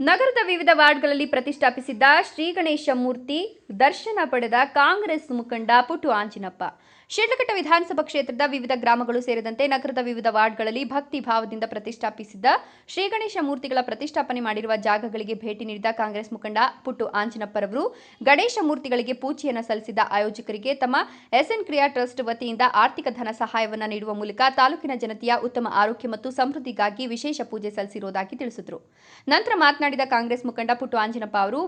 ನಗರದ ವಿವಿಧ ವಾರ್ಡ್ಗಳಲ್ಲಿ ಪ್ರತಿಷ್ಠಾಪಿಸಿದ್ದ ಶ್ರೀ ಗಣೇಶ ಮೂರ್ತಿ ದರ್ಶನ ಪಡೆದ ಕಾಂಗ್ರೆಸ್ ಮುಖಂಡ ಪುಟ್ಟು ಆಂಜಿನಪ್ಪ. ಶಿಡ್ಲಘಟ್ಟ ವಿಧಾನಸಭಾ ಕ್ಷೇತ್ರದ ವಿವಿಧ ಗ್ರಾಮಗಳು ಸೇರಿದಂತೆ ನಗರದ ವಿವಿಧ ವಾರ್ಡ್ಗಳಲ್ಲಿ ಭಕ್ತಿ ಭಾವದಿಂದ ಪ್ರತಿಷ್ಠಾಪಿಸಿದ್ದ ಶ್ರೀಗಣೇಶ ಮೂರ್ತಿಗಳ ಪ್ರತಿಷ್ಠಾಪನೆ ಮಾಡಿರುವ ಜಾಗಗಳಿಗೆ ಭೇಟಿ ನೀಡಿದ ಕಾಂಗ್ರೆಸ್ ಮುಖಂಡ ಪುಟ್ಟು ಆಂಜನಪ್ಪರವರು, ಗಣೇಶ ಮೂರ್ತಿಗಳಿಗೆ ಪೂಜೆಯನ್ನು ಸಲ್ಲಿಸಿದ ಆಯೋಜಕರಿಗೆ ತಮ್ಮ ಎಸ್ಎನ್ ಕ್ರಿಯಾ ಟ್ರಸ್ಟ್ ವತಿಯಿಂದ ಆರ್ಥಿಕ ಧನ ಸಹಾಯವನ್ನು ನೀಡುವ ಮೂಲಕ ತಾಲೂಕಿನ ಜನತೆಯ ಉತ್ತಮ ಆರೋಗ್ಯ ಮತ್ತು ಸಮೃದ್ಧಿಗಾಗಿ ವಿಶೇಷ ಪೂಜೆ ಸಲ್ಲಿಸಿರುವುದಾಗಿ ತಿಳಿಸಿದರು. ನಂತರ ಮಾತನಾಡಿದ ಕಾಂಗ್ರೆಸ್ ಮುಖಂಡ ಪುಟ್ಟು ಆಂಜನಪ್ಪ ಅವರು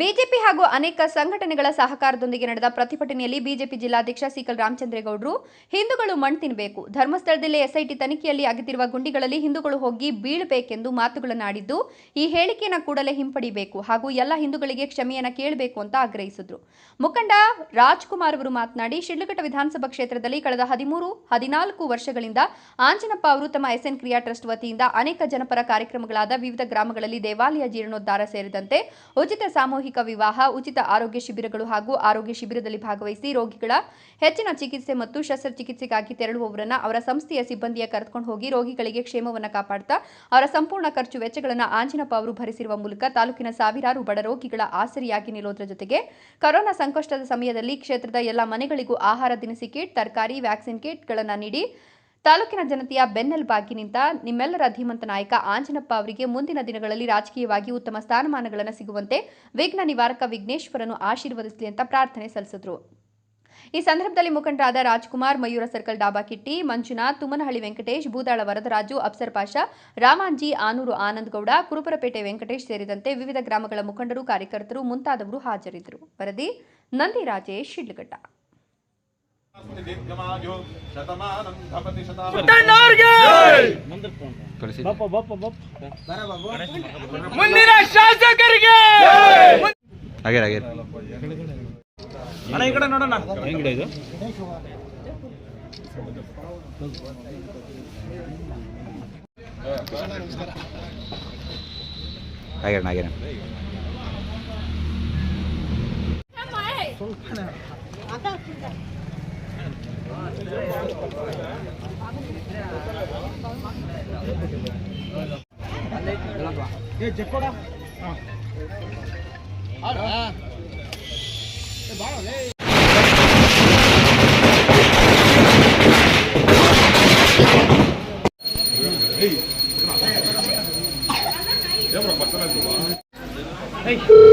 ಬಿಜೆಪಿ ಹಾಗೂ ಅನೇಕ ಸಂಘಟನೆಗಳ ಸಹಕಾರದೊಂದಿಗೆ ನಡೆದ ಪ್ರತಿಭಟನೆಯಲ್ಲಿ ಬಿಜೆಪಿ ಜಿಲ್ಲಾಧ್ಯಕ್ಷ ಸಿಕಲ್ ರಾಮಚಂದ್ರೇಗೌಡರು ಹಿಂದೂಗಳು ಮಣ್ಣು ತಿನ್ನಬೇಕು ಧರ್ಮಸ್ಥಳದಲ್ಲಿ ಎಸ್ಐಟಿ ತನಿಖೆಯಲ್ಲಿ ಆಗಿದ್ದಿರುವ ಗುಂಡಿಗಳಲ್ಲಿ ಹಿಂದೂಗಳು ಹೋಗಿ ಬೀಳಬೇಕೆಂದು ಮಾತುಗಳನ್ನಾಡಿದ್ದು ಈ ಹೇಳಿಕೆಯನ್ನು ಕೂಡಲೇ ಹಿಂಪಡಿಬೇಕು ಹಾಗೂ ಎಲ್ಲ ಹಿಂದೂಗಳಿಗೆ ಕ್ಷಮೆಯನ್ನ ಕೇಳಬೇಕು ಅಂತ ಆಗ್ರಹಿಸಿದ್ರು. ಮುಖಂಡ ರಾಜ್ಕುಮಾರ್ ಅವರು ಮಾತನಾಡಿ, ಶಿಡ್ಲಘಟ್ಟ ವಿಧಾನಸಭಾ ಕ್ಷೇತ್ರದಲ್ಲಿ ಕಳೆದ ಹದಿಮೂರು, ಹದಿನಾಲ್ಕು ವರ್ಷಗಳಿಂದ ಆಂಜನಪ್ಪ ಅವರು ತಮ್ಮ ಎಸ್ಎನ್ ಕ್ರಿಯಾ ಟ್ರಸ್ಟ್ ವತಿಯಿಂದ ಅನೇಕ ಜನಪರ ಕಾರ್ಯಕ್ರಮಗಳಾದ ವಿವಿಧ ಗ್ರಾಮಗಳಲ್ಲಿ ದೇವಾಲಯ ಜೀರ್ಣೋದ್ಧಾರ ಸೇರಿದಂತೆ ಉಚಿತ ಸಾಮೂಹಿಕ ವಿವಾಹ, ಉಚಿತ ಆರೋಗ್ಯ ಶಿಬಿರಗಳು ಹಾಗೂ ಆರೋಗ್ಯ ಶಿಬಿರದಲ್ಲಿ ಭಾಗವಹಿಸಿ ರೋಗಿಗಳ ಹೆಚ್ಚಿನ ಚಿಕಿತ್ಸೆ ಮತ್ತು ಶಸ್ತ್ರಚಿಕಿತ್ಸೆಗಾಗಿ ತೆರಳುವವರನ್ನ ಅವರ ಸಂಸ್ಥೆಯ ಸಿಬ್ಬಂದಿಯ ಕರೆದುಕೊಂಡು ಹೋಗಿ ರೋಗಿಗಳಿಗೆ ಕ್ಷೇಮವನ್ನು ಕಾಪಾಡ್ತಾ, ಅವರ ಸಂಪೂರ್ಣ ಖರ್ಚು ವೆಚ್ಚಗಳನ್ನು ಆಂಜನಪ್ಪ ಅವರು ಭರಿಸಿರುವ ಮೂಲಕ ತಾಲೂಕಿನ ಸಾವಿರಾರು ಬಡ ರೋಗಿಗಳ ಆಸರಿಯಾಗಿ ನಿಲ್ಲೋದ್ರ ಜೊತೆಗೆ ಕೊರೋನಾ ಸಂಕಷ್ಟದ ಸಮಯದಲ್ಲಿ ಕ್ಷೇತ್ರದ ಎಲ್ಲ ಮನೆಗಳಿಗೂ ಆಹಾರ ದಿನಸಿ ಕಿಟ್, ತರಕಾರಿ, ವ್ಯಾಕ್ಸಿನ್ ಕಿಟ್ಗಳನ್ನು ನೀಡಿ ತಾಲೂಕಿನ ಜನತೆಯ ಬೆನ್ನೆಲುಬಾಗಿ ನಿಂತ ನಿಮ್ಮೆಲ್ಲರ ಧೀಮಂತ ನಾಯಕ ಆಂಜನಪ್ಪ ಅವರಿಗೆ ಮುಂದಿನ ದಿನಗಳಲ್ಲಿ ರಾಜಕೀಯವಾಗಿ ಉತ್ತಮ ಸ್ಥಾನಮಾನಗಳನ್ನು ಸಿಗುವಂತೆ ವಿಘ್ನ ನಿವಾರಕ ವಿಘ್ನೇಶ್ವರನು ಆಶೀರ್ವದಿಸಲಿ ಅಂತ ಪ್ರಾರ್ಥನೆ ಸಲ್ಲಿಸಿದ್ರು. ಈ ಸಂದರ್ಭದಲ್ಲಿ ಮುಖಂಡರಾದ ರಾಜ್ಕುಮಾರ್, ಮಯೂರ ಸರ್ಕಲ್ ಡಾಬಾ ಕಿಟ್ಟಿ, ಮಂಜುನಾಥ್, ತುಮನಹಳ್ಳಿ ವೆಂಕಟೇಶ್, ಭೂದಾಳ ವರದರಾಜು ಅಪ್ಸರ್ ಪಾಷ, ರಾಮಾಂಜಿ, ಆನೂರು ಆನಂದಗೌಡ ಕುರುಪರಪೇಟೆ ವೆಂಕಟೇಶ್ ಸೇರಿದಂತೆ ವಿವಿಧ ಗ್ರಾಮಗಳ ಮುಖಂಡರು, ಕಾರ್ಯಕರ್ತರು ಮುಂತಾದವರು ಹಾಜರಿದ್ದರು. ವರದಿ ನಂದಿ ರಾಜೇಶ್, ಶಿಡ್ಲಘಟ್ಟ. ಮುಂದಿನ ಶಾಸಕರಿಗೆ! ಈ ಕಡೆ ನೋಡೋಣ. ಹೆಂಗಿಡ ಇದು? చెప్పడా బాగా Hey!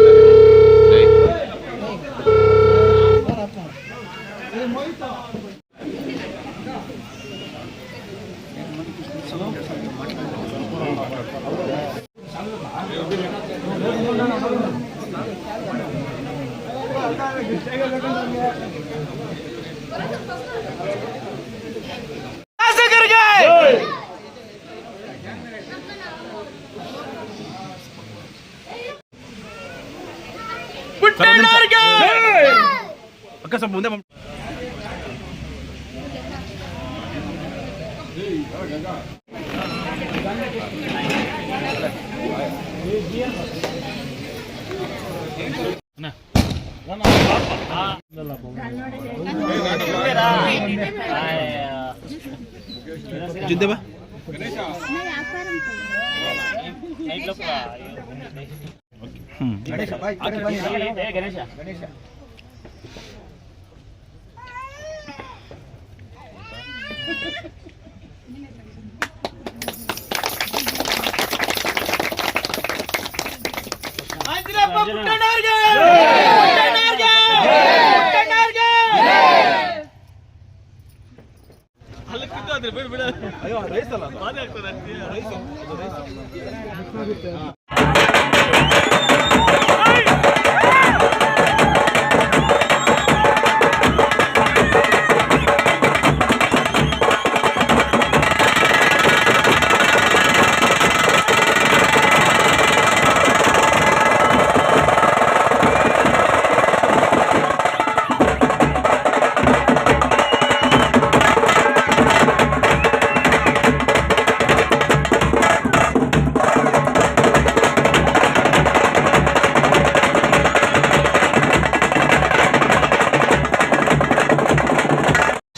ಅಕ್ಕ ಸ್ವಲ್ಪ ಮುಂದೆ ಬಂ- ಜುದ್ದೆ ಬಾ ಹ್ಮ್ ಅಲ್ಲ ಮುಟ್ಟಣ್ಣವ್ರಿಗೆ ಮುಟ್ಟಣ್ಣವ್ರಿಗೆ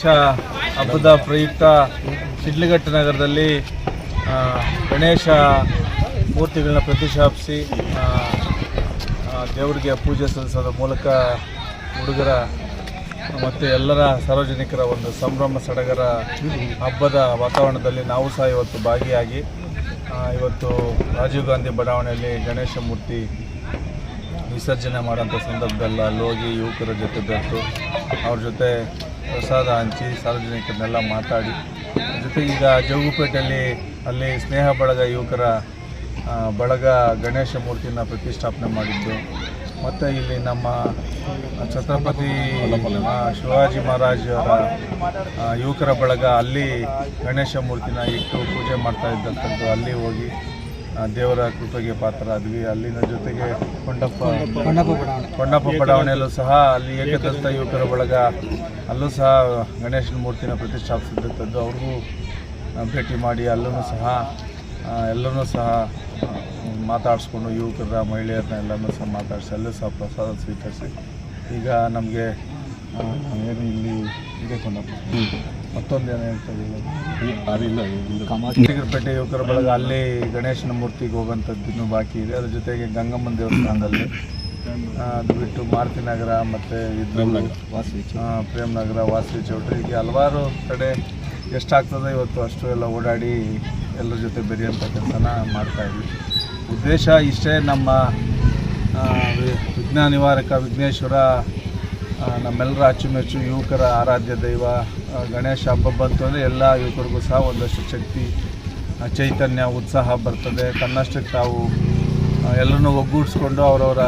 ಗಣೇಶ ಹಬ್ಬದ ಪ್ರಯುಕ್ತ ಶಿಡ್ಲಘಟ್ಟ ನಗರದಲ್ಲಿ ಗಣೇಶ ಮೂರ್ತಿಗಳನ್ನ ಪ್ರತಿಷ್ಠಾಪಿಸಿ ದೇವರಿಗೆ ಪೂಜೆ ಸಲ್ಲಿಸೋದ್ರ ಮೂಲಕ ಹುಡುಗರ ಮತ್ತು ಎಲ್ಲರ ಸಾರ್ವಜನಿಕರ ಒಂದು ಸಂಭ್ರಮ ಸಡಗರ ಹಬ್ಬದ ವಾತಾವರಣದಲ್ಲಿ ನಾವು ಸಹ ಇವತ್ತು ಭಾಗಿಯಾಗಿ ಇವತ್ತು ರಾಜೀವ್ ಗಾಂಧಿ ಬಡಾವಣೆಯಲ್ಲಿ ಗಣೇಶ ಮೂರ್ತಿ ವಿಸರ್ಜನೆ ಮಾಡೋಂಥ ಸಂದರ್ಭದಲ್ಲಿ ಅಲ್ಲಿ ಹೋಗಿ ಯುವಕರ ಜೊತೆ ಬೆರೆತು, ಅವ್ರ ಜೊತೆ ಪ್ರಸಾದ ಹಂಚಿ ಸಾರ್ವಜನಿಕರನ್ನೆಲ್ಲ ಮಾತಾಡಿ ಜೊತೆಗೆ ಈಗ ಜೋಗುಪೇಟೆಯಲ್ಲಿ ಅಲ್ಲಿ ಸ್ನೇಹ ಬಳಗ ಯುವಕರ ಬಳಗ ಗಣೇಶ ಮೂರ್ತಿನ ಪ್ರತಿಷ್ಠಾಪನೆ ಮಾಡಿದ್ದು, ಮತ್ತು ಇಲ್ಲಿ ನಮ್ಮ ಛತ್ರಪತಿ ಶಿವಾಜಿ ಮಹಾರಾಜರ ಯುವಕರ ಬಳಗ ಅಲ್ಲಿ ಗಣೇಶ ಮೂರ್ತಿನ ಇಟ್ಟು ಪೂಜೆ ಮಾಡ್ತಾ ಇದ್ದಂಥದ್ದು, ಅಲ್ಲಿ ಹೋಗಿ ದೇವರ ಕೃಪೆಗೆ ಪಾತ್ರರಾದ್ವಿ. ಅಲ್ಲಿನ ಜೊತೆಗೆ ಕೊಂಡಪ್ಪ ಕೊಂಡಪ್ಪ ಬಡಾವಣೆಯಲ್ಲೂ ಸಹ ಅಲ್ಲಿ ಏಕದಂತ ಯುವಕರ ಬಳಗ. ಅಲ್ಲೂ ಸಹ ಗಣೇಶನ ಮೂರ್ತಿನ ಪ್ರತಿಷ್ಠಾಪಿಸಿದಂಥದ್ದು ಅವ್ರಿಗೂ ಭೇಟಿ ಮಾಡಿ ಅಲ್ಲೂ ಸಹ ಎಲ್ಲರೂ ಸಹ ಮಾತಾಡಿಸ್ಕೊಂಡು ಯುವಕರ ಮಹಿಳೆಯರನ್ನ ಎಲ್ಲನೂ ಸಹ ಮಾತಾಡಿಸಿ ಅಲ್ಲೂ ಸಹ ಪ್ರಸಾದ ಸ್ವೀಕರಿಸಿ ಈಗ ನಮಗೆ ಏನು ಇಲ್ಲಿ ಇದೆ ಕೊಂಡಪ್ಪ ಮತ್ತೊಂದು ಏನು ಹೇಳ್ತಾರೆ ಪೇಟೆ ಯುವಕರ ಬಳಗ ಅಲ್ಲಿ ಗಣೇಶನ ಮೂರ್ತಿಗೆ ಹೋಗೋಂಥದ್ದು ಇನ್ನೂ ಬಾಕಿ ಇದೆ. ಅದ್ರ ಜೊತೆಗೆ ಗಂಗಮ್ಮನ ದೇವಸ್ಥಾನದಲ್ಲಿ ಅದು ಬಿಟ್ಟು ಮಾರುತಿ ನಗರ ಮತ್ತು ಪ್ರೇಮ್ ನಗರ. ವಾಸವಿ ಚೌಟ್ರಿ. ಹೀಗೆ ಹಲವಾರು ಕಡೆ ಎಷ್ಟಾಗ್ತದೆ ಇವತ್ತು ಅಷ್ಟು ಎಲ್ಲ ಓಡಾಡಿ ಎಲ್ಲರ ಜೊತೆ ಬೆರೆಯುವಂಥ ಕೆಲಸನ ಮಾಡ್ತಾಯಿದ್ವಿ ಉದ್ದೇಶ ಇಷ್ಟೇ ನಮ್ಮ ವಿಘ್ನ ನಿವಾರಕ ವಿಘ್ನೇಶ್ವರ ನಮ್ಮೆಲ್ಲರ ಅಚ್ಚುಮೆಚ್ಚು ಯುವಕರ ಆರಾಧ್ಯ ದೈವ ಗಣೇಶ ಹಬ್ಬ ಬಂತು ಅಂದರೆ ಎಲ್ಲ ಯುವಕರಿಗೂ ಸಹ ಒಂದಷ್ಟು ಶಕ್ತಿ ಚೈತನ್ಯ, ಉತ್ಸಾಹ ಬರ್ತದೆ. ತನ್ನಷ್ಟಕ್ಕೆ ತಾವು ಎಲ್ಲರನ್ನೂ ಒಗ್ಗೂಡಿಸ್ಕೊಂಡು ಅವರವರ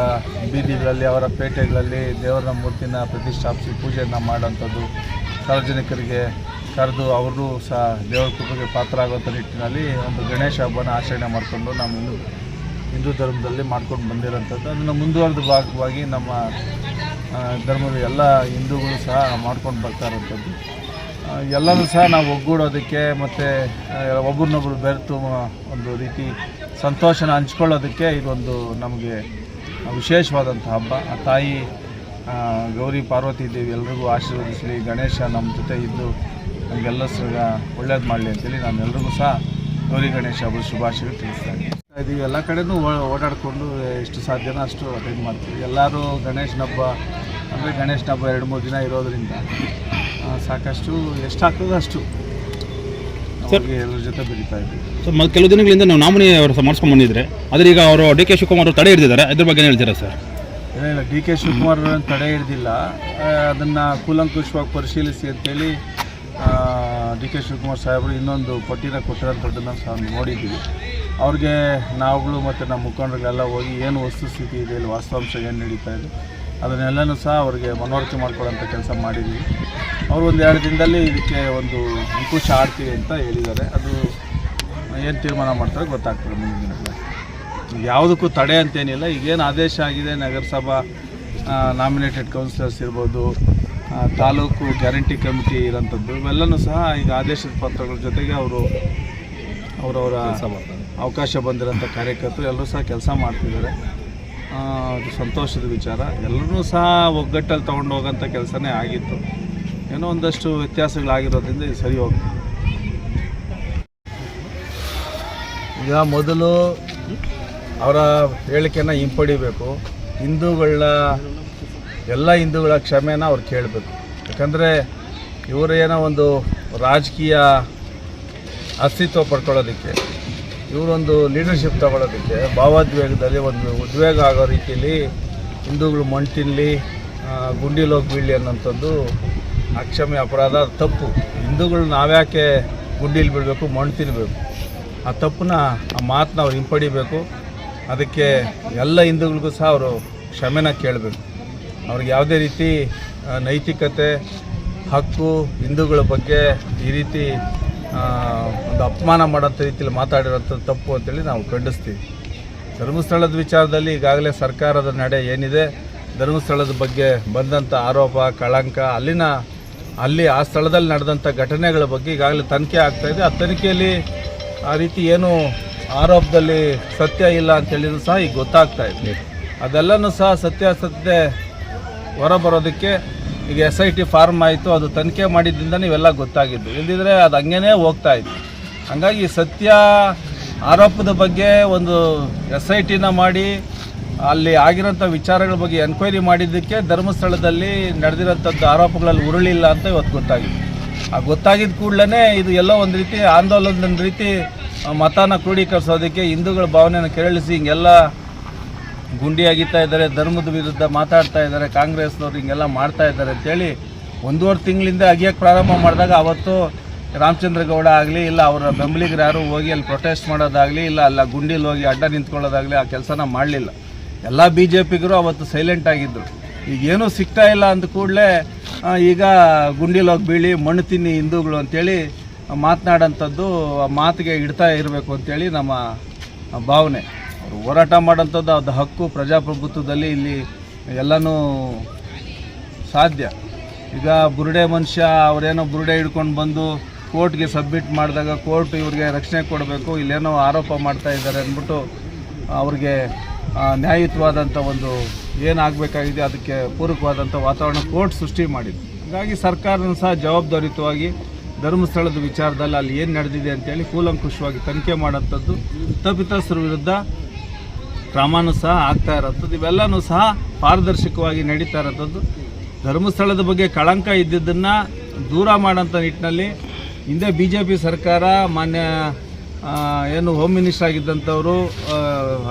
ಬೀದಿಗಳಲ್ಲಿ, ಅವರ ಪೇಟೆಗಳಲ್ಲಿ ದೇವರ ಮೂರ್ತಿನ ಪ್ರತಿಷ್ಠಾಪಿಸಿ ಪೂಜೆಯನ್ನು ಮಾಡೋಂಥದ್ದು ಸಾರ್ವಜನಿಕರಿಗೆ ಕರೆದು ಅವರು ಸಹ ದೇವರ ಕೃಪೆಗೆ ಪಾತ್ರ ಆಗುವಂಥ ನಿಟ್ಟಿನಲ್ಲಿ ಒಂದು ಗಣೇಶ ಹಬ್ಬನ ಆಚರಣೆ ಮಾಡಿಕೊಂಡು ನಮ್ಮ ಹಿಂದೂ ಧರ್ಮದಲ್ಲಿ ಮಾಡ್ಕೊಂಡು ಬಂದಿರೋಂಥದ್ದು. ಅದನ್ನು ಮುಂದುವರೆದ ಭಾಗವಾಗಿ ನಮ್ಮ ಧರ್ಮದ ಎಲ್ಲ ಹಿಂದೂಗಳು ಸಹ ಮಾಡ್ಕೊಂಡು ಬರ್ತಾ ಇರೋಂಥದ್ದು. ಎಲ್ಲರೂ ಸಹ ನಾವು ಒಗ್ಗೂಡೋದಕ್ಕೆ ಮತ್ತು ಒಬ್ರನ್ನೊಬ್ರು ಬೆರೆತು ಒಂದು ರೀತಿ ಸಂತೋಷನ ಹಂಚ್ಕೊಳ್ಳೋದಕ್ಕೆ ಇದೊಂದು ನಮಗೆ ವಿಶೇಷವಾದಂಥ ಹಬ್ಬ. ಆ ತಾಯಿ ಗೌರಿ ಪಾರ್ವತಿ ದೇವಿ ಎಲ್ರಿಗೂ ಆಶೀರ್ವದಿಸಲಿ. ಗಣೇಶ ನಮ್ಮ ಜೊತೆ ಇದ್ದು ನಮಗೆಲ್ಲ ಸಹ ಒಳ್ಳೇದು ಮಾಡಲಿ ಅಂತೇಳಿ ನಾನು ಎಲ್ರಿಗೂ ಸಹ ಗೌರಿ ಗಣೇಶ ಹಬ್ಬದ ಶುಭಾಶಯಗಳು ತಿಳಿಸ್ತಾ ಇದು ಎಲ್ಲ ಕಡೆನೂ ಓಡಾಡಿಕೊಂಡು ಎಷ್ಟು ಸಾಧ್ಯನೋ ಅಷ್ಟು ಅಟೆಂಡ್ ಮಾಡ್ತೀವಿ. ಎಲ್ಲರೂ ಗಣೇಶನ ಹಬ್ಬ ಅಂದರೆ ಗಣೇಶ ಹಬ್ಬ ಎರಡು ಮೂರು ದಿನ ಇರೋದರಿಂದ ಸಾಕಷ್ಟು ಎಷ್ಟಾಗ್ತದೋ ಅಷ್ಟು ಎಲ್ಲರ ಜೊತೆ ಬೆಳೀತಾ ಇದ್ದೀವಿ. ಸೊ ಮ ಕೆಲವು ದಿನಗಳಿಂದ ನಾವು ನಾಮಿನಿ ಅವರು ಮಾಡಿಸ್ಕೊಂಡು ಬಂದಿದ್ರೆ ಆದರೆ ಈಗ ಅವರು ಡಿ ಕೆ ಶಿವಕುಮಾರ್ ಅವರು ತಡೆ ಹಿಡಿದಿದ್ದಾರೆ. ಅದ್ರ ಬಗ್ಗೆ ಏನು ಹೇಳ್ತೀರಾ ಸರ್? ಇಲ್ಲ ಇಲ್ಲ ಡಿ ಕೆ ಶಿವಕುಮಾರ್ ಅವ್ರನ್ನ ತಡೆ ಹಿಡಿದಿಲ್ಲ. ಅದನ್ನು ಕೂಲಂಕುಷವಾಗಿ ಪರಿಶೀಲಿಸಿ ಅಂತೇಳಿ ಡಿ ಕೆ ಶಿವಕುಮಾರ್ ಸಾಹೇಬರು ಇನ್ನೊಂದು ಪಟ್ಟಿನ ಕೊಟ್ಟಿರೋಂಥದ್ದನ್ನು ಸಹ ನೋಡಿದ್ದೀವಿ. ಅವ್ರಿಗೆ ನಾವುಗಳು ಮತ್ತು ನಮ್ಮ ಮುಖಂಡರುಗಳೆಲ್ಲ ಹೋಗಿ ಏನು ವಸ್ತುಸ್ಥಿತಿ ಇದೆ ಇಲ್ಲಿ ವಾಸ್ತವಾಂಶ ಏನು ನಡೀತಾ ಇದೆ ಅದನ್ನೆಲ್ಲನೂ ಸಹ ಅವರಿಗೆ ಮನವರಿಕೆ ಮಾಡ್ಕೊಳ್ಳೋಂಥ ಕೆಲಸ ಮಾಡಿದ್ದೀವಿ ಅವರು ಒಂದು ಎರಡು ದಿನದಲ್ಲಿ ಇದಕ್ಕೆ ಒಂದು ಅಂಕುಶ ಆಡ್ತೀವಿ ಅಂತ ಹೇಳಿದ್ದಾರೆ. ಅದು ಏನು ತೀರ್ಮಾನ ಮಾಡ್ತಾರೆ ಗೊತ್ತಾಗ್ತದೆ ಮುಂದಿನ ದಿನಗಳಲ್ಲಿ. ಈಗ ಯಾವುದಕ್ಕೂ ತಡೆ ಅಂತೇನಿಲ್ಲ. ಈಗೇನು ಆದೇಶ ಆಗಿದೆ ನಗರಸಭಾ ನಾಮಿನೇಟೆಡ್ ಕೌನ್ಸಿಲರ್ಸ್ ಇರ್ಬೋದು ತಾಲೂಕು ಗ್ಯಾರಂಟಿ ಕಮಿಟಿ ಇರೋಂಥದ್ದು ಇವೆಲ್ಲನೂ ಸಹ ಈಗ ಆದೇಶದ ಪತ್ರಗಳ ಜೊತೆಗೆ ಅವರು ಅವರವರ ಅವಕಾಶ ಬಂದಿರೋಂಥ ಕಾರ್ಯಕರ್ತರು ಎಲ್ಲರೂ ಸಹ ಕೆಲಸ ಮಾಡ್ತಿದ್ದಾರೆ. ಅದು ಸಂತೋಷದ ವಿಚಾರ. ಎಲ್ಲರೂ ಸಹ ಒಗ್ಗಟ್ಟಲ್ಲಿ ತೊಗೊಂಡು ಹೋಗೋಂಥ ಕೆಲಸನೇ ಆಗಿತ್ತು. ಏನೋ ಒಂದಷ್ಟು ವ್ಯತ್ಯಾಸಗಳಾಗಿರೋದ್ರಿಂದ ಇದು ಸರಿ ಹೋಗ್ತದೆ ಈಗ ಮೊದಲು ಅವರ ಹೇಳಿಕೆನ ಹಿಂಪಡಿಬೇಕು. ಹಿಂದೂಗಳ, ಎಲ್ಲ ಹಿಂದೂಗಳ ಕ್ಷಮೆನ ಅವ್ರು ಕೇಳಬೇಕು. ಯಾಕಂದರೆ ಇವರೇನೋ ಒಂದು ರಾಜಕೀಯ ಅಸ್ತಿತ್ವ ಪಡ್ಕೊಳ್ಳೋದಕ್ಕೆ. ಇವರೊಂದು ಲೀಡರ್ಶಿಪ್ ತಗೊಳ್ಳೋದಕ್ಕೆ ಭಾವೋದ್ವೇಗದಲ್ಲಿ ಒಂದು ಉದ್ವೇಗ ಆಗೋ ರೀತಿಯಲ್ಲಿ ಹಿಂದೂಗಳು ಮಣ್ಣು ತಿನ್ನಲಿ ಗುಂಡಿಲಿ ಹೋಗಿ ಬೀಳಲಿ ಅನ್ನೋಂಥದ್ದು ಅಕ್ಷಮ್ಯ ಅಪರಾಧ. ತಪ್ಪು. ಹಿಂದೂಗಳು ನಾವ್ಯಾಕೆ ಗುಂಡಿಲಿ ಬೀಳಬೇಕು, ಮಣ್ಣು ತಿನ್ನಬೇಕು ಆ ತಪ್ಪನ್ನ, ಆ ಮಾತನ್ನ ಅವ್ರು ಹಿಂಪಡಿಬೇಕು. ಅದಕ್ಕೆ ಎಲ್ಲ ಹಿಂದೂಗಳಿಗೂ ಸಹ ಅವರು ಕ್ಷಮೆನ ಕೇಳಬೇಕು. ಅವ್ರಿಗೆ ಯಾವುದೇ ರೀತಿ ನೈತಿಕತೆ, ಹಕ್ಕು, ಹಿಂದೂಗಳ ಬಗ್ಗೆ ಈ ರೀತಿ ಒಂದು ಅಪಮಾನ ಮಾಡೋಂಥ ರೀತಿಯಲ್ಲಿ ಮಾತಾಡಿರೋಂಥದ್ದು ತಪ್ಪು ಅಂತೇಳಿ ನಾವು ಖಂಡಿಸ್ತೀವಿ. ಧರ್ಮಸ್ಥಳದ ವಿಚಾರದಲ್ಲಿ ಈಗಾಗಲೇ ಸರ್ಕಾರದ ನಡೆ ಏನಿದೆ ಧರ್ಮಸ್ಥಳದ ಬಗ್ಗೆ ಬಂದಂಥ ಆರೋಪ ಕಳಂಕ ಅಲ್ಲಿನ ಅಲ್ಲಿ ಆ ಸ್ಥಳದಲ್ಲಿ ನಡೆದಂಥ ಘಟನೆಗಳ ಬಗ್ಗೆ ಈಗಾಗಲೇ ತನಿಖೆ ಆಗ್ತಾಯಿದೆ ಆ ತನಿಖೆಯಲ್ಲಿ ಆ ರೀತಿ ಏನು ಆರೋಪದಲ್ಲಿ ಸತ್ಯ ಇಲ್ಲ ಅಂತೇಳಿದ್ರು ಸಹ ಈಗ ಗೊತ್ತಾಗ್ತಾ ಇದೆ. ಅದೆಲ್ಲನೂ ಸಹ ಸತ್ಯಾಸತ್ಯತೆ ಹೊರಬರೋದಕ್ಕೆ ಈಗ ಎಸ್ ಐ ಟಿ ಫಾರ್ಮ್ ಆಯಿತು, ಅದು ತನಿಖೆ ಮಾಡಿದ್ದರಿಂದ ಇವೆಲ್ಲ ಗೊತ್ತಾಗಿದ್ದು. ಇಲ್ಲದಿದ್ದರೆ ಅದು ಹಂಗೇ ಹೋಗ್ತಾ ಇತ್ತು. ಹಾಗಾಗಿ ಸತ್ಯ ಆರೋಪದ ಬಗ್ಗೆ ಒಂದು ಎಸ್ ಐ ಟಿನ ಮಾಡಿ, ಅಲ್ಲಿ ಆಗಿರೋಂಥ ವಿಚಾರಗಳ ಬಗ್ಗೆ ಎನ್ಕ್ವೈರಿ ಮಾಡಿದ್ದಕ್ಕೆ ಧರ್ಮಸ್ಥಳದಲ್ಲಿ ನಡೆದಿರೋಂಥದ್ದು ಆರೋಪಗಳಲ್ಲಿ ಉರುಳಿಲ್ಲ ಅಂತ ಇವತ್ತು ಗೊತ್ತಾಗಿದೆ. ಆ ಗೊತ್ತಾಗಿದ್ದ ಕೂಡಲೇ ಇದು ಎಲ್ಲೋ ಒಂದು ರೀತಿ ಆಂದೋಲನದ ರೀತಿ ಮತನ ಕ್ರೋಢೀಕರಿಸೋದಕ್ಕೆ ಹಿಂದೂಗಳ ಭಾವನೆಯನ್ನು ಕೆರಳಿಸಿ ಹಿಂಗೆಲ್ಲ ಗುಂಡಿ ಅಗಿತಾ ಇದ್ದಾರೆ, ಧರ್ಮದ ವಿರುದ್ಧ ಮಾತಾಡ್ತಾ ಇದ್ದಾರೆ, ಕಾಂಗ್ರೆಸ್ನವ್ರು ಹಿಂಗೆಲ್ಲ ಮಾಡ್ತಾ ಇದ್ದಾರೆ ಅಂತೇಳಿ ಒಂದೂವರೆ ತಿಂಗಳಿಂದ ಅಗಿಯೋಕ್ಕೆ ಪ್ರಾರಂಭ ಮಾಡಿದಾಗ ಅವತ್ತು ರಾಮಚಂದ್ರಗೌಡ ಆಗಲಿ, ಇಲ್ಲ ಅವರ ಬೆಂಬಲಿಗರು ಯಾರು ಹೋಗಿ ಅಲ್ಲಿ ಪ್ರೊಟೆಸ್ಟ್ ಮಾಡೋದಾಗಲಿ, ಇಲ್ಲ ಅಲ್ಲ ಗುಂಡಿಲಿ ಹೋಗಿ ಅಡ್ಡ ನಿಂತ್ಕೊಳ್ಳೋದಾಗಲಿ ಆ ಕೆಲಸನ ಮಾಡಲಿಲ್ಲ. ಎಲ್ಲ ಬಿ ಜೆ ಪಿಗರು ಅವತ್ತು ಸೈಲೆಂಟ್ ಆಗಿದ್ದರು ಈಗ ಏನೂ ಸಿಗ್ತಾ ಇಲ್ಲ ಅಂದ ಕೂಡಲೇ ಈಗ ಗುಂಡಿಲಿ ಹೋಗಿ ಬೀಳಿ ಮಣ್ಣು ತಿನ್ನಿ ಹಿಂದೂಗಳು ಅಂತೇಳಿ ಮಾತನಾಡೋಂಥದ್ದು ಮಾತಿಗೆ ಇಡ್ತಾ ಇರಬೇಕು ಅಂತೇಳಿ ನಮ್ಮ ಭಾವನೆ. ಅವರು ಹೋರಾಟ ಮಾಡೋಂಥದ್ದು ಅದು ಹಕ್ಕು ಪ್ರಜಾಪ್ರಭುತ್ವದಲ್ಲಿ ಇಲ್ಲಿ ಎಲ್ಲನೂ ಸಾಧ್ಯ. ಈಗ ಬುರುಡೆ ಮನುಷ್ಯ ಅವರೇನೋ ಬುರುಡೆ ಹಿಡ್ಕೊಂಡು ಬಂದು ಕೋರ್ಟ್ಗೆ ಸಬ್ಮಿಟ್ ಮಾಡಿದಾಗ ಕೋರ್ಟ್ ಇವ್ರಿಗೆ ರಕ್ಷಣೆ ಕೊಡಬೇಕು, ಇಲ್ಲೇನೋ ಆರೋಪ ಮಾಡ್ತಾ ಇದ್ದಾರೆ ಅಂದ್ಬಿಟ್ಟು ಅವ್ರಿಗೆ ನ್ಯಾಯಯುತವಾದಂಥ ಒಂದು ಏನಾಗಬೇಕಾಗಿದೆ ಅದಕ್ಕೆ ಪೂರಕವಾದಂಥ ವಾತಾವರಣ ಕೋರ್ಟ್ ಸೃಷ್ಟಿ ಮಾಡಿದೆ. ಹಾಗಾಗಿ ಸರ್ಕಾರನೂ ಸಹ ಜವಾಬ್ದಾರಿಯುತವಾಗಿ ಧರ್ಮಸ್ಥಳದ ವಿಚಾರದಲ್ಲಿ ಅಲ್ಲಿ ಏನು ನಡೆದಿದೆ ಅಂತೇಳಿ ಕೂಲಂಕುಷವಾಗಿ ತನಿಖೆ ಮಾಡೋಂಥದ್ದು ತಪ್ಪಿತಸ್ಥರ ವಿರುದ್ಧ ಕ್ರಮನೂ ಸಹ ಆಗ್ತಾ ಇರೋದು ಇವೆಲ್ಲನೂ ಸಹ ಪಾರದರ್ಶಕವಾಗಿ ನಡೀತಾ ಇರೋಂಥದ್ದು. ಧರ್ಮಸ್ಥಳದ ಬಗ್ಗೆ ಕಳಂಕ ಇದ್ದಿದ್ದನ್ನು ದೂರ ಮಾಡೋಂಥ ನಿಟ್ಟಿನಲ್ಲಿ ಹಿಂದೆ ಬಿ ಜೆ ಪಿ ಸರ್ಕಾರ, ಮಾನ್ಯ ಏನು ಹೋಮ್ ಮಿನಿಸ್ಟರ್ ಆಗಿದ್ದಂಥವರು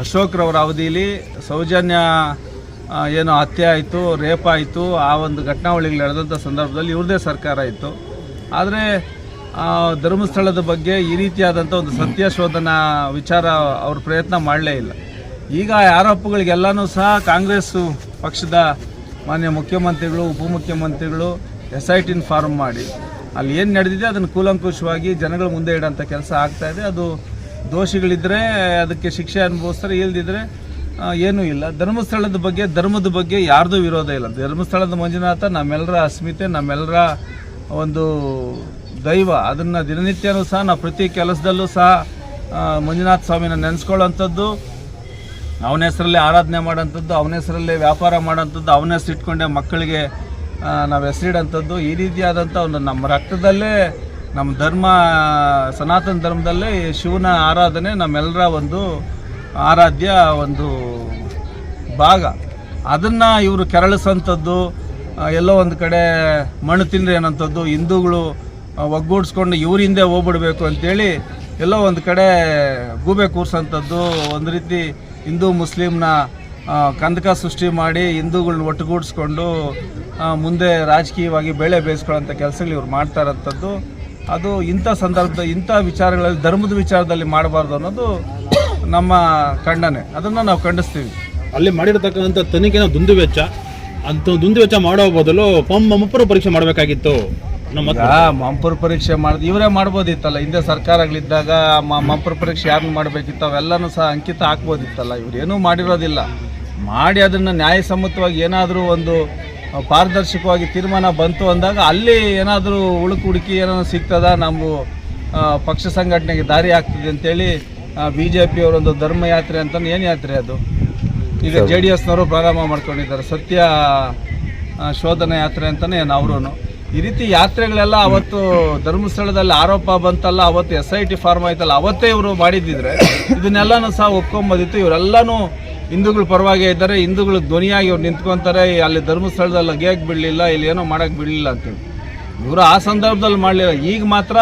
ಅಶೋಕ್ರವರ ಅವಧಿಯಲ್ಲಿ ಸೌಜನ್ಯ ಏನು ಹತ್ಯೆ ಆಯಿತು, ರೇಪ್ ಆಯಿತು, ಆ ಒಂದು ಘಟನಾವಳಿಗಳು ನಡೆದಂಥ ಸಂದರ್ಭದಲ್ಲಿ ಇವ್ರದೇ ಸರ್ಕಾರ ಇತ್ತು. ಆದರೆ ಧರ್ಮಸ್ಥಳದ ಬಗ್ಗೆ ಈ ರೀತಿಯಾದಂಥ ಒಂದು ಸತ್ಯ ಶೋಧನಾ ವಿಚಾರ ಅವ್ರ ಪ್ರಯತ್ನ ಮಾಡಲೇ ಇಲ್ಲ. ಈಗ ಆರೋಪಗಳಿಗೆಲ್ಲನೂ ಸಹ ಕಾಂಗ್ರೆಸ್ ಪಕ್ಷದ ಮಾನ್ಯ ಮುಖ್ಯಮಂತ್ರಿಗಳು, ಉಪಮುಖ್ಯಮಂತ್ರಿಗಳು ಎಸ್ ಐ ಟಿನ್ ಫಾರ್ಮ್ ಮಾಡಿ. ಅಲ್ಲಿ ಏನು ನಡೆದಿದೆ ಅದನ್ನು ಕೂಲಂಕುಷವಾಗಿ ಜನಗಳ ಮುಂದೆ ಇಡೋಂಥ ಕೆಲಸ ಆಗ್ತಾ ಇದೆ. ಅದು ದೋಷಿಗಳಿದ್ದರೆ ಅದಕ್ಕೆ ಶಿಕ್ಷೆ ಅನುಭವಿಸ್ತಾರೆ, ಇಲ್ದಿದ್ರೆ ಏನೂ ಇಲ್ಲ. ಧರ್ಮಸ್ಥಳದ ಬಗ್ಗೆ, ಧರ್ಮದ ಬಗ್ಗೆ ಯಾರ್ದೂ ವಿರೋಧ ಇಲ್ಲ. ಧರ್ಮಸ್ಥಳದ ಮಂಜುನಾಥ ನಮ್ಮೆಲ್ಲರ ಅಸ್ಮಿತೆ ನಮ್ಮೆಲ್ಲರ ಒಂದು ದೈವ. ಅದನ್ನು ದಿನನಿತ್ಯನೂ ಸಹ ನಾವು ಪ್ರತಿ ಕೆಲಸದಲ್ಲೂ ಸಹ ಮಂಜುನಾಥ ಸ್ವಾಮಿನ ನೆನೆಸ್ಕೊಳ್ಳೋಂಥದ್ದು. ಅವನ ಹೆಸರಲ್ಲೇ ಆರಾಧನೆ ಮಾಡೋಂಥದ್ದು ಅವನ ಹೆಸರಲ್ಲೇ ವ್ಯಾಪಾರ ಮಾಡೋಂಥದ್ದು ಅವನ ಹೆಸರು ಇಟ್ಕೊಂಡೆ ಮಕ್ಕಳಿಗೆ ನಾವು ಹೆಸರಿಡೋಂಥದ್ದು ಈ ರೀತಿಯಾದಂಥ ಒಂದು ನಮ್ಮ ರಕ್ತದಲ್ಲೇ, ನಮ್ಮ ಧರ್ಮ, ಸನಾತನ ಧರ್ಮದಲ್ಲೇ ಶಿವನ ಆರಾಧನೆ ನಮ್ಮೆಲ್ಲರ ಒಂದು ಆರಾಧ್ಯ ಒಂದು ಭಾಗ. ಅದನ್ನು ಇವರು ಕೆರಳಿಸೋಂಥದ್ದು ಎಲ್ಲೋ ಒಂದು ಕಡೆ ಮಣ್ಣು ತಿಂದ್ರೆ ಅನ್ನೋಂಥದ್ದು ಹಿಂದೂಗಳು ಒಗ್ಗೂಡಿಸ್ಕೊಂಡು ಇವ್ರ ಹಿಂದೆ ಹೋಗ್ಬಿಡ್ಬೇಕು ಅಂತೇಳಿ ಎಲ್ಲೋ ಒಂದು ಕಡೆ ಗೂಬೆ ಕೂರ್ಸೋಂಥದ್ದು, ಒಂದು ರೀತಿ ಹಿಂದೂ ಮುಸ್ಲಿಮ್ನ ಕಂದಕ ಸೃಷ್ಟಿ ಮಾಡಿ ಹಿಂದೂಗಳನ್ನ ಒಟ್ಟುಗೂಡಿಸ್ಕೊಂಡು ಮುಂದೆ ರಾಜಕೀಯವಾಗಿ ಬೆಳೆ ಬೇಯಿಸ್ಕೊಳ್ಳೋಂಥ ಕೆಲಸಗಳು ಇವ್ರು ಮಾಡ್ತಾ ಇರೋಂಥದ್ದು. ಅದು ಇಂಥ ಸಂದರ್ಭದ, ಇಂಥ ವಿಚಾರಗಳಲ್ಲಿ, ಧರ್ಮದ ವಿಚಾರದಲ್ಲಿ ಮಾಡಬಾರ್ದು ಅನ್ನೋದು ನಮ್ಮ ಖಂಡನೆ. ಅದನ್ನು ನಾವು ಖಂಡಿಸ್ತೀವಿ. ಅಲ್ಲಿ ಮಾಡಿರತಕ್ಕಂಥ ತನಿಖೆನ ದುಂದುವೆಚ್ಚ ಅಂತ ದುಂದುವೆಚ್ಚ ಮಾಡೋ ಬದಲು ಪಂ ಮಪ್ಪರು ಪರೀಕ್ಷೆ ಮಾಡಬೇಕಾಗಿತ್ತು. ಮಂಪರ್ ಪರೀಕ್ಷೆ ಮಾಡಿದ್ ಇವರೇ ಮಾಡ್ಬೋದಿತ್ತಲ್ಲ. ಹಿಂದೆ ಸರ್ಕಾರಗಳಿದ್ದಾಗ ಮ- ಮಂಪರ್ ಪರೀಕ್ಷೆ ಯಾರು ಮಾಡಬೇಕಿತ್ತು ಅವೆಲ್ಲನೂ ಸಹ ಅಂಕಿತ ಹಾಕ್ಬೋದಿತ್ತಲ್ಲ. ಇವ್ರು ಏನೂ ಮಾಡಿರೋದಿಲ್ಲ. ಮಾಡಿ ಅದನ್ನು ನ್ಯಾಯಸಮ್ಮತವಾಗಿ ಏನಾದರೂ ಒಂದು ಪಾರದರ್ಶಕವಾಗಿ ತೀರ್ಮಾನ ಬಂತು ಅಂದಾಗ ಅಲ್ಲಿ ಏನಾದರೂ ಉಳುಕು ಹುಡುಕಿ ಏನಾದ್ರು ಸಿಗ್ತದ? ನಾವು ಪಕ್ಷ ಸಂಘಟನೆಗೆ ದಾರಿ ಆಗ್ತದೆ ಅಂತೇಳಿ ಬಿ ಜೆ ಪಿಯವರೊಂದು ಧರ್ಮಯಾತ್ರೆ ಅಂತ ಏನು ಯಾತ್ರೆ ಅದು? ಈಗ ಜೆ ಡಿ ಎಸ್ನವರು ಪ್ರಾರಂಭ ಮಾಡ್ಕೊಂಡಿದ್ದಾರೆ. ಸತ್ಯ ಶೋಧನಾ ಯಾತ್ರೆ ಅಂತಲೇ ಅವರು ಈ ರೀತಿ ಯಾತ್ರೆಗಳೆಲ್ಲ ಅವತ್ತು ಧರ್ಮಸ್ಥಳದಲ್ಲಿ ಆರೋಪ ಬಂತಲ್ಲ, ಅವತ್ತು ಎಸ್ ಐ ಟಿ ಫಾರ್ಮ್ ಆಯ್ತಲ್ಲ, ಅವತ್ತೇ ಇವರು ಮಾಡಿದ್ದಿದ್ರೆ ಇದನ್ನೆಲ್ಲನೂ ಸಹ ಒಪ್ಕೊಂಬಂದಿತ್ತು. ಇವರೆಲ್ಲನೂ ಹಿಂದೂಗಳು ಪರವಾಗಿ ಇದ್ದಾರೆ, ಹಿಂದೂಗಳು ಧ್ವನಿಯಾಗಿ ಇವ್ರು ನಿಂತ್ಕೊಂತಾರೆ, ಅಲ್ಲಿ ಧರ್ಮಸ್ಥಳದಲ್ಲಿ ಅಗೆಯಕ್ಕೆ ಬಿಡಲಿಲ್ಲ, ಇಲ್ಲಿ ಏನೋ ಮಾಡೋಕ್ಕೆ ಬಿಡಲಿಲ್ಲ ಅಂತೇಳಿ. ಇವರು ಆ ಸಂದರ್ಭದಲ್ಲಿ ಮಾಡಲಿಲ್ಲ. ಈಗ ಮಾತ್ರ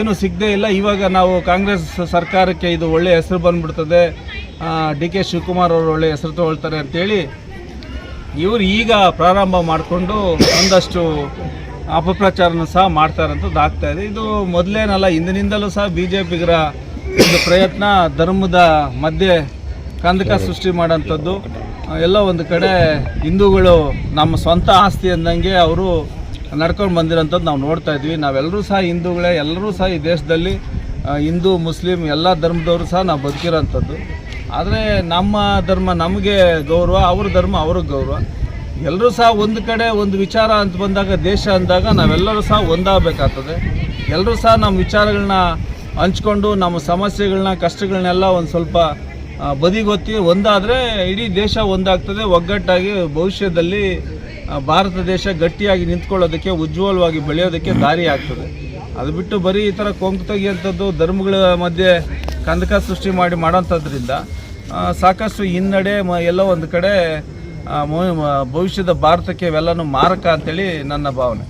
ಏನು ಸಿಗದೇ ಇಲ್ಲ. ಇವಾಗ ನಾವು ಕಾಂಗ್ರೆಸ್ ಸರ್ಕಾರಕ್ಕೆ ಇದು ಒಳ್ಳೆಯ ಹೆಸರು ಬಂದ್ಬಿಡ್ತದೆ. ಡಿ ಕೆ ಶಿವಕುಮಾರ್ ಅವರು ಒಳ್ಳೆಯ ಹೆಸರು ತಗೊಳ್ತಾರೆ ಅಂತೇಳಿ ಇವರು ಈಗ ಪ್ರಾರಂಭ ಮಾಡಿಕೊಂಡು ಒಂದಷ್ಟು ಅಪಪ್ರಚಾರನ ಸಹ ಮಾಡ್ತಾರಂಥದ್ದು ಆಗ್ತಾ ಇದೆ. ಇದು ಮೊದಲೇನಲ್ಲ, ಹಿಂದಿನಿಂದಲೂ ಸಹ ಬಿ ಜೆ ಪಿಗರ ಒಂದು ಪ್ರಯತ್ನ, ಧರ್ಮದ ಮಧ್ಯೆ ಕಂದಕ ಸೃಷ್ಟಿ ಮಾಡೋಂಥದ್ದು. ಎಲ್ಲ ಒಂದು ಕಡೆ ಹಿಂದೂಗಳು ನಮ್ಮ ಸ್ವಂತ ಆಸ್ತಿ ಅಂದಂಗೆ ಅವರು ನಡ್ಕೊಂಡು ಬಂದಿರೋಂಥದ್ದು ನಾವು ನೋಡ್ತಾ ಇದ್ವಿ. ನಾವೆಲ್ಲರೂ ಸಹ ಹಿಂದೂಗಳೇ, ಎಲ್ಲರೂ ಸಹ ಈ ದೇಶದಲ್ಲಿ ಹಿಂದೂ, ಮುಸ್ಲಿಂ, ಎಲ್ಲ ಧರ್ಮದವರು ಸಹ ನಾವು ಬದುಕಿರೋಂಥದ್ದು. ಆದರೆ ನಮ್ಮ ಧರ್ಮ ನಮಗೆ ಗೌರವ, ಅವ್ರ ಧರ್ಮ ಅವ್ರಿಗೆ ಗೌರವ. ಎಲ್ಲರೂ ಸಹ ಒಂದು ಕಡೆ ಒಂದು ವಿಚಾರ ಅಂತ ಬಂದಾಗ, ದೇಶ ಅಂದಾಗ ನಾವೆಲ್ಲರೂ ಸಹ ಒಂದಾಗಬೇಕಾಗ್ತದೆ. ಎಲ್ಲರೂ ಸಹ ನಮ್ಮ ವಿಚಾರಗಳನ್ನ ಹಂಚ್ಕೊಂಡು, ನಮ್ಮ ಸಮಸ್ಯೆಗಳನ್ನ ಕಷ್ಟಗಳನ್ನೆಲ್ಲ ಒಂದು ಸ್ವಲ್ಪ ಬದಿಗೊತ್ತಿ, ಒಂದಾದರೆ ಇಡೀ ದೇಶ ಒಂದಾಗ್ತದೆ. ಒಗ್ಗಟ್ಟಾಗಿ ಭವಿಷ್ಯದಲ್ಲಿ ಭಾರತ ದೇಶ ಗಟ್ಟಿಯಾಗಿ ನಿಂತ್ಕೊಳ್ಳೋದಕ್ಕೆ, ಉಜ್ವಲವಾಗಿ ಬೆಳೆಯೋದಕ್ಕೆ ದಾರಿ ಆಗ್ತದೆ. ಅದು ಬಿಟ್ಟು ಬರೀ ಈ ಥರ ಕೊಂಕು ತೆಗಿಯೋಂಥದ್ದು ಧರ್ಮಗಳ ಮಧ್ಯೆ ಕಂದಕ ಸೃಷ್ಟಿ ಮಾಡಿ ಮಾಡೋಂಥದ್ರಿಂದ ಸಾಕಷ್ಟು ಹಿನ್ನಡೆ ಎಲ್ಲೋ ಒಂದು ಕಡೆ ಭವಿಷ್ಯದ ಭಾರತಕ್ಕೆ ಇವೆಲ್ಲನೂ ಮಾರಕ ಅಂತೇಳಿ ನನ್ನ ಭಾವನೆ.